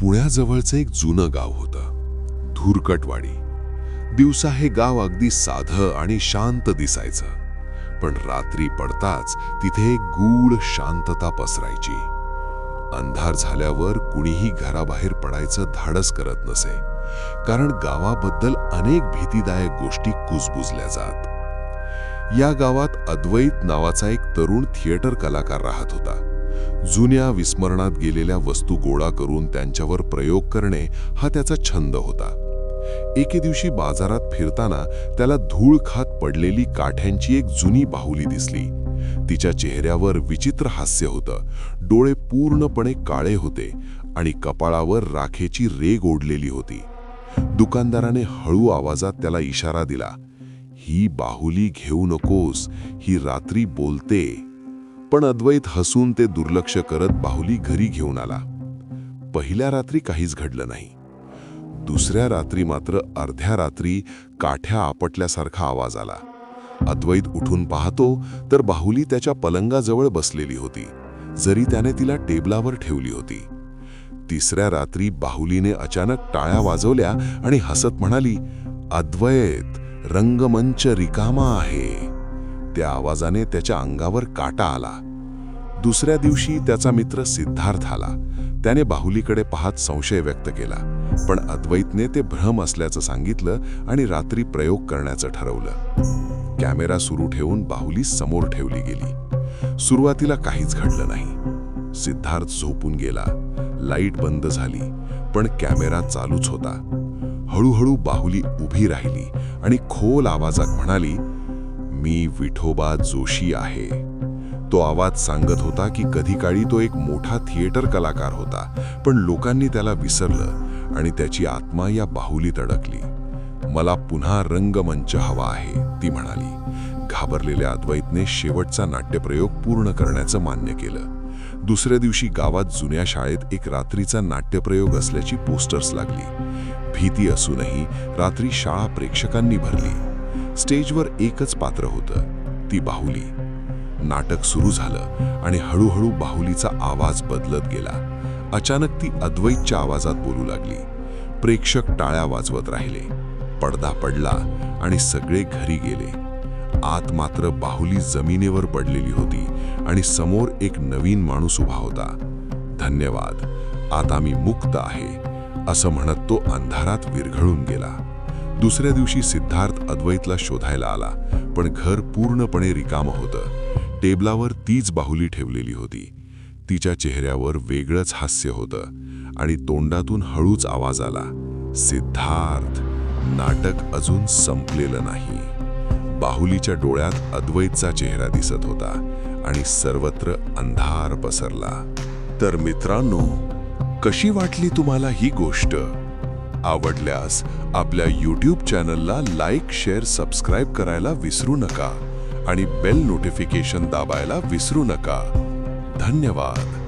पुण्याजवळचं एक जुनं गाव होतं धुरकटवाडी. दिवसा हे गाव अगदी साधं आणि शांत दिसायचं पण रात्री पडताच तिथे एक गूढ शांतता पसरायची. अंधार झाल्यावर कुणीही घराबाहेर पडायचं धाडस करत नसे कारण गावाबद्दल अनेक भीतीदायक गोष्टी कुजबुजल्या जात. या गावात अद्वैत नावाचा एक तरुण थिएटर कलाकार राहत होता. जुन्या विस्मरणात गेलेल्या वस्तू गोळा करून त्यांच्यावर प्रयोग करणे हा त्याचा छंद होता. एके दिवशी बाजारात फिरताना त्याला धूळ खात पडलेली काठ्यांची एक जुनी बाहुली दिसली. तिच्या चेहऱ्यावर विचित्र हास्य होतं. डोळे पूर्णपणे काळे होते आणि कपाळावर राखेची रेग ओढलेली होती. दुकानदाराने हळू आवाजात त्याला इशारा दिला ही बाहुली घेऊ नकोस ही रात्री बोलते. पण अद्वैत हसून ते दुर्लक्ष करत बाहुली घरी घेऊन आला. पहिल्या रात्री काहीच घडलं नाही. दुसऱ्या रात्री मात्र अर्ध्या रात्री काठ्या आपटल्यासारखा आवाज आला. अद्वैत उठून पाहतो तर बाहुली त्याच्या पलंगाजवळ बसलेली होती. जरी त्याने तिला टेबलावर ठेवली होती. तिसऱ्या रात्री बाहुलीने अचानक टाळ्या वाजवल्या आणि हसत म्हणाली अद्वैत रंगमंच रिकामा आहे. त्या आवाजाने त्याच्या अंगावर काटा आला. दुसऱ्या दिवशी त्याचा मित्र सिद्धार्थ आला. त्याने बाहुलीकडे पाहत संशय व्यक्त केला. पण अद्वैतने ते भ्रम असल्याचं सांगितलं आणि रात्री प्रयोग करण्याचं ठरवलं. कॅमेरा सुरू ठेवून बाहुली समोर ठेवली गेली. सुरुवातीला काहीच घडलं नाही. सिद्धार्थ झोपून गेला. लाइट बंद झाली पण कॅमेरा चालूच होता. हळूहळू बाहुली उभी राहिली आणि खोल आवाजात म्हणाली मी विठोबा जोशी आहे. तो आवाज सांगत होता की कधी काळी तो एक मोठा थिएटर कलाकार होता पण लोकांनी त्याला विसरलं आणि त्याची आत्मा या बाहुलीत अडकली. मला पुन्हा रंगमंच हवा आहे ती म्हणाली. घाबरलेल्या अद्वैतने शेवटचा नाट्यप्रयोग पूर्ण करण्याचं मान्य केलं. दुसऱ्या दिवशी गावात जुन्या शाळेत एक रात्रीचा नाट्यप्रयोग असल्याची पोस्टर्स लागली. भीती असूनही रात्री शाळा प्रेक्षकांनी भरली. स्टेजवर एकच पात्र होतं ती बाहुली. नाटक सुरू झालं आणि हळूहळू बाहुलीचा आवाज बदलत गेला. अचानक ती अद्वैतच्या आवाजात बोलू लागली. प्रेक्षक टाळ्या वाजवत राहिले. पडदा पडला आणि सगळे घरी गेले. आत मात्र बाहुली जमिनीवर पडलेली होती आणि समोर एक नवीन माणूस उभा होता. धन्यवाद आता मी मुक्त आहे असं म्हणत तो अंधारात विरघळून गेला. दुसऱ्या दिवशी सिद्धार्थ अद्वैतला शोधायला आला पण घर पूर्णपणे रिकामं होतं. टेबलावर तीच बाहुली ठेवलेली होती. तिच्या चेहऱ्यावर वेगळंच हास्य होतं आणि तोंडातून हळूच आवाज आला. सिद्धार्थ नाटक अजून संपलेलं नाही. बाहुलीच्या डोळ्यात अद्वैतचा चेहरा दिसत होता आणि सर्वत्र अंधार पसरला. तर मित्रांनो कशी वाटली तुम्हाला ही गोष्ट? आवडल्यास आपल्या यूट्यूब चॅनलला लाईक शेअर सबस्क्राईब करायला विसरू नका. आणि बेल नोटिफिकेशन दाबायला विसरू नका. धन्यवाद.